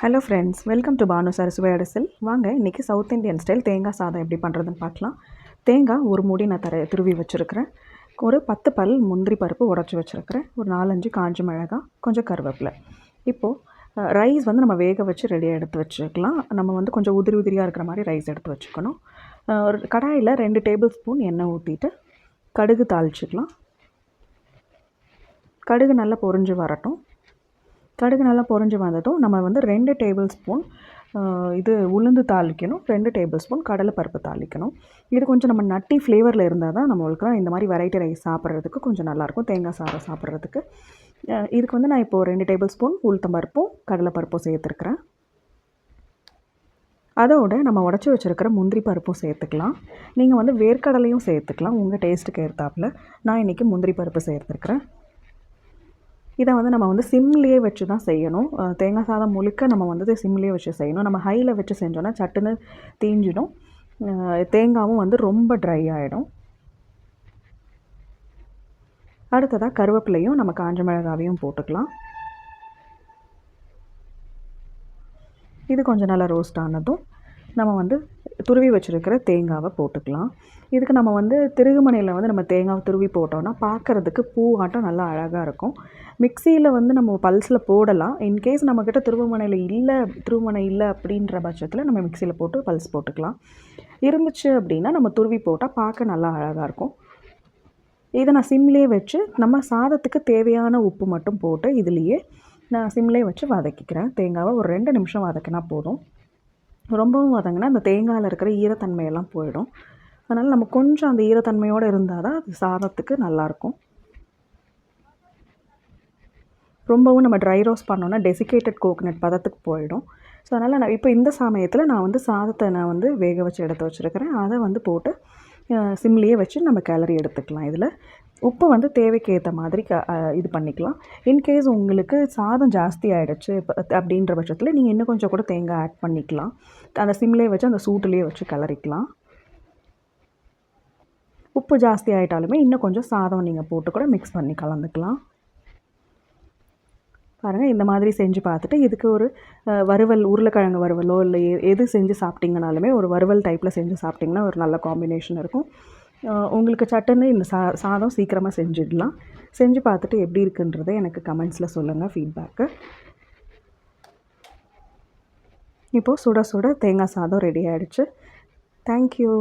Hello friends welcome to Banu sir சுவையடசில் வாங்க இன்றைக்கி south Indian style தேங்காய் சாதம் எப்படி பண்ணுறதுன்னு பார்க்கலாம். தேங்காய் ஒரு மூடி நான் தர துருவி வச்சுருக்கிறேன். ஒரு பத்து பல் முந்திரி பருப்பு உடச்சி வச்சுருக்கிறேன். ஒரு நாலஞ்சு காஞ்ச மிளகாய் கொஞ்சம் கருவேப்பிலை. இப்போது ரைஸ் வந்து நம்ம வேக வச்சு ரெடியாக எடுத்து வச்சுக்கலாம். நம்ம வந்து கொஞ்சம் உதிரி உதிரியாக இருக்கிற மாதிரி ரைஸ் எடுத்து வச்சுக்கணும். ஒரு கடாயில் ரெண்டு டேபிள் ஸ்பூன் எண்ணெய் ஊற்றிட்டு கடுகு தாளிச்சிக்கலாம். கடுகு நல்லா பொறிஞ்சு வரட்டும். கடுகு நல்லா பொறிஞ்சு வந்ததும் நம்ம வந்து ரெண்டு டேபிள் ஸ்பூன் இது உளுந்து தாளிக்கணும். ரெண்டு டேபிள் ஸ்பூன் கடலைப்பருப்பு தாளிக்கணும். இது கொஞ்சம் நம்ம நட்டி ஃப்ளேவரில் இருந்தால் தான் நம்மளுக்குலாம் இந்த மாதிரி வெரைட்டி ரைஸ் சாப்பிட்றதுக்கு கொஞ்சம் நல்லாயிருக்கும் தேங்காய் சாதம் சாப்பிட்றதுக்கு. இதுக்கு வந்து நான் இப்போது ரெண்டு டேபிள் ஸ்பூன் உளுத்தம்பருப்பும் கடலைப்பருப்பும் சேர்த்துருக்குறேன். அதோட நம்ம உடச்சி வச்சுருக்கிற முந்திரி பருப்பும் சேர்த்துக்கலாம். நீங்கள் வந்து வேர்க்கடலையும் சேர்த்துக்கலாம். உங்கள் டேஸ்ட்டுக்கு ஏற்றாப்பில் நான் இன்றைக்கி முந்திரி பருப்பு சேர்த்துருக்குறேன். இதை வந்து நம்ம வந்து சிம்லேயே வச்சு தான் செய்யணும் தேங்காய் சாதம் முழுக்க நம்ம வந்து சிம்லேயே வச்சு செய்யணும். நம்ம ஹையில் வச்சு செஞ்சோன்னா சட்டுன்னு தீஞ்சிடும். தேங்காவும் வந்து ரொம்ப ட்ரை ஆகிடும் அடுத்ததாக கருவேப்பிலையும் நம்ம காஞ்ச மிளகாவையும் போட்டுக்கலாம். இது கொஞ்சம் நல்லா ரோஸ்ட் ஆனதும் நம்ம வந்து துருவி வச்சுருக்கிற தேங்காவை போட்டுக்கலாம். இதுக்கு நம்ம வந்து திருகுமனையில் வந்து நம்ம தேங்காவை துருவி போட்டோம்னா பார்க்குறதுக்கு பூ ஆட்டம் நல்லா அழகாக இருக்கும். மிக்சியில் வந்து நம்ம பல்ஸில் போடலாம். இன்கேஸ் நம்மக்கிட்ட திருவமனையில் இல்லை திருவமனை இல்லை அப்படின்ற பட்சத்தில் நம்ம மிக்சியில் போட்டு பல்ஸ் போட்டுக்கலாம். இருந்துச்சு அப்படின்னா நம்ம துருவி போட்டால் பார்க்க நல்லா அழகாக இருக்கும். இதை நான் சிம்லேயே வச்சு நம்ம சாதத்துக்கு தேவையான உப்பு மட்டும் போட்டு இதுலேயே நான் சிம்லேயே வச்சு வதக்கிக்கிறேன். தேங்காவை ஒரு ரெண்டு நிமிஷம் வதக்கினா போதும். ரொம்பவும் வதங்கினா அந்த தேங்காயில் இருக்கிற ஈரத்தன்மையெல்லாம் போயிடும். அதனால் நம்ம கொஞ்சம் அந்த ஈரத்தன்மையோடு இருந்தால் தான் அது சாதத்துக்கு நல்லாயிருக்கும். ரொம்பவும் நம்ம ட்ரை ரோஸ் பண்ணோன்னா டெசிகேட்டட் கோகனட் பதத்துக்கு போயிடும். ஸோ அதனால் நான் இப்போ இந்த சமயத்தில் நான் வந்து சாதத்தை நான் வந்து வேக வச்சு எடுத்து வச்சுருக்கிறேன். அதை வந்து போட்டு சிம்லேயே வச்சு நம்ம கேலரி எடுத்துக்கலாம். இதில் உப்பு வந்து தேவைக்கு ஏற்ற மாதிரி க இது பண்ணிக்கலாம். இன்கேஸ் உங்களுக்கு சாதம் ஜாஸ்தி ஆகிடுச்சு அப்படின்ற பட்சத்தில் நீங்கள் இன்னும் கொஞ்சம் கூட தேங்காய் ஆட் பண்ணிக்கலாம். அந்த சிம்லேயே வச்சு அந்த சூட்டுலேயே வச்சு கிளறிக்கலாம் உப்பு ஜாஸ்தி ஆகிட்டாலுமே இன்னும் கொஞ்சம் சாதம் நீங்கள் போட்டு கூட மிக்ஸ் பண்ணி கலந்துக்கலாம். பாருங்கள் இந்த மாதிரி செஞ்சு பார்த்துட்டு இதுக்கு ஒரு வறுவல் உருளைக்கிழங்கு வறுவலோ இல்லை எது செஞ்சு சாப்பிட்டிங்கனாலுமே ஒரு வறுவல் டைப்பில் செஞ்சு சாப்பிட்டிங்கன்னா ஒரு நல்ல காம்பினேஷன் இருக்கும். உங்களுக்கு சட்டுன்னு இந்த சா சாதம் சீக்கிரமாக செஞ்சிடலாம். செஞ்சு பார்த்துட்டு எப்படி இருக்குன்றதை எனக்கு கமெண்ட்ஸில் சொல்லுங்கள் ஃபீட்பேக்கு இப்போது சுட சுட தேங்காய் சாதம் ரெடி ஆகிடுச்சு தேங்க்யூ